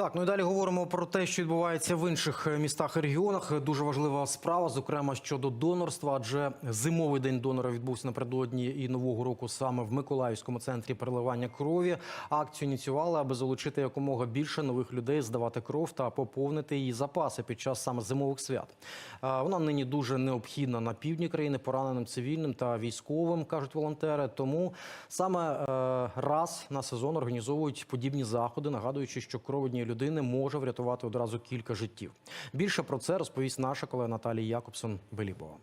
Так, ну і далі говоримо про те, що відбувається в інших е, містах і регіонах. Дуже важлива справа, зокрема щодо донорства, адже зимовий день донора відбувся напередодні і нового року саме в Миколаївському центрі переливання крові. Акцію ініціювали, аби залучити якомога більше нових людей, здавати кров та поповнити її запаси під час саме зимових свят. Вона нині дуже необхідна на півдні країни, пораненим цивільним та військовим, кажуть волонтери. Тому саме е, раз на сезон організовують подібні заходи, нагадуючи, що кров однієї людини може врятувати одразу кілька життів. Більше про це розповість наша колега Наталія Якобсон Белібова.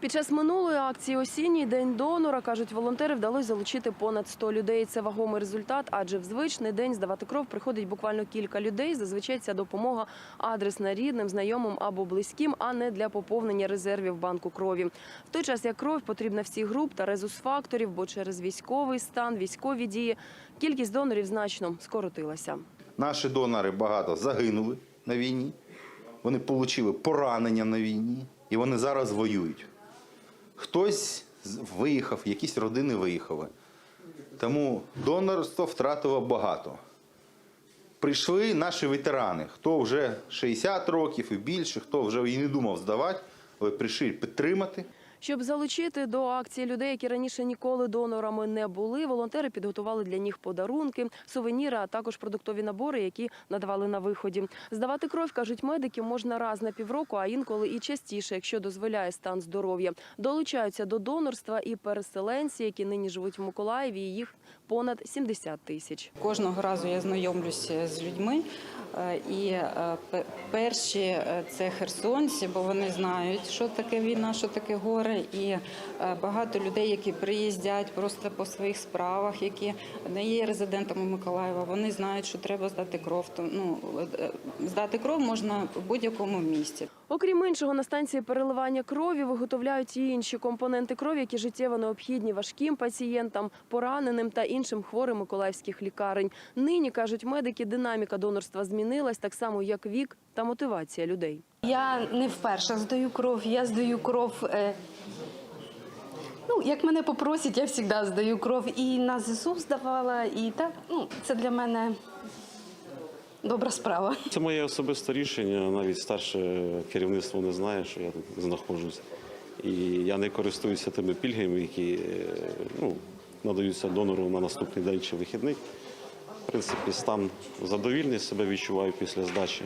Під час минулої акції «Осінній день донора», кажуть волонтери, вдалося залучити понад 100 людей. Це вагомий результат, адже в звичний день здавати кров приходить буквально кілька людей. Зазвичай ця допомога адресна рідним, знайомим або близьким, а не для поповнення резервів банку крові. В той час як кров потрібна всіх груп та резус-факторів, бо через військовий стан, військові дії кількість донорів значно скоротилася. Наші донори багато загинули на війні, вони отримали поранення на війні і вони зараз воюють. Хтось виїхав, якісь родини виїхали. Тому донорство втратило багато. Прийшли наші ветерани, хто вже 60 років і більше, хто вже і не думав здавати, але прийшли підтримати. Щоб залучити до акції людей, які раніше ніколи донорами не були, волонтери підготували для них подарунки, сувеніри, а також продуктові набори, які надавали на виході. Здавати кров, кажуть медики, можна раз на півроку, а інколи і частіше, якщо дозволяє стан здоров'я. Долучаються до донорства і переселенці, які нині живуть в Миколаєві. Їх понад 70 тисяч. Кожного разу я знайомлюся з людьми. е, І е, перші е, це херсонці, бо вони знають, що таке війна, що таке горе. І е, багато людей, які приїздять просто по своїх справах, які не є резидентами Миколаєва, вони знають, що треба здати кров. То, Ну, е, здати кров можна в будь-якому місці. Окрім іншого, на станції переливання крові виготовляють і інші компоненти крові, які життєво необхідні важким пацієнтам, пораненим та іншим хворим миколаївських лікарень. Нині кажуть медики, динаміка донорства змінилась так само, як вік та мотивація людей. Я не вперше здаю кров, я здаю кров. Е, ну, як мене попросять, я завжди здаю кров. І на ЗСУ здавала, і так, ну, це для мене добра справа. Це моє особисте рішення. Навіть старше керівництво не знає, що я тут знаходжусь. І я не користуюся тими пільгами, які е, ну, надаються донору на наступний день чи вихідний. В принципі, стан задовільний себе відчуваю після здачі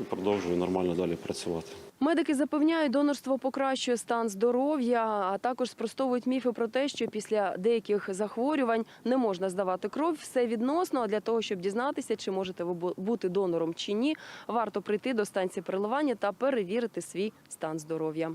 і продовжую нормально далі працювати. Медики запевняють, донорство покращує стан здоров'я, а також спростовують міфи про те, що після деяких захворювань не можна здавати кров. Все відносно. А для того, щоб дізнатися, чи можете ви бу- бути донором чи ні, варто прийти до станції переливання та перевірити свій стан здоров'я.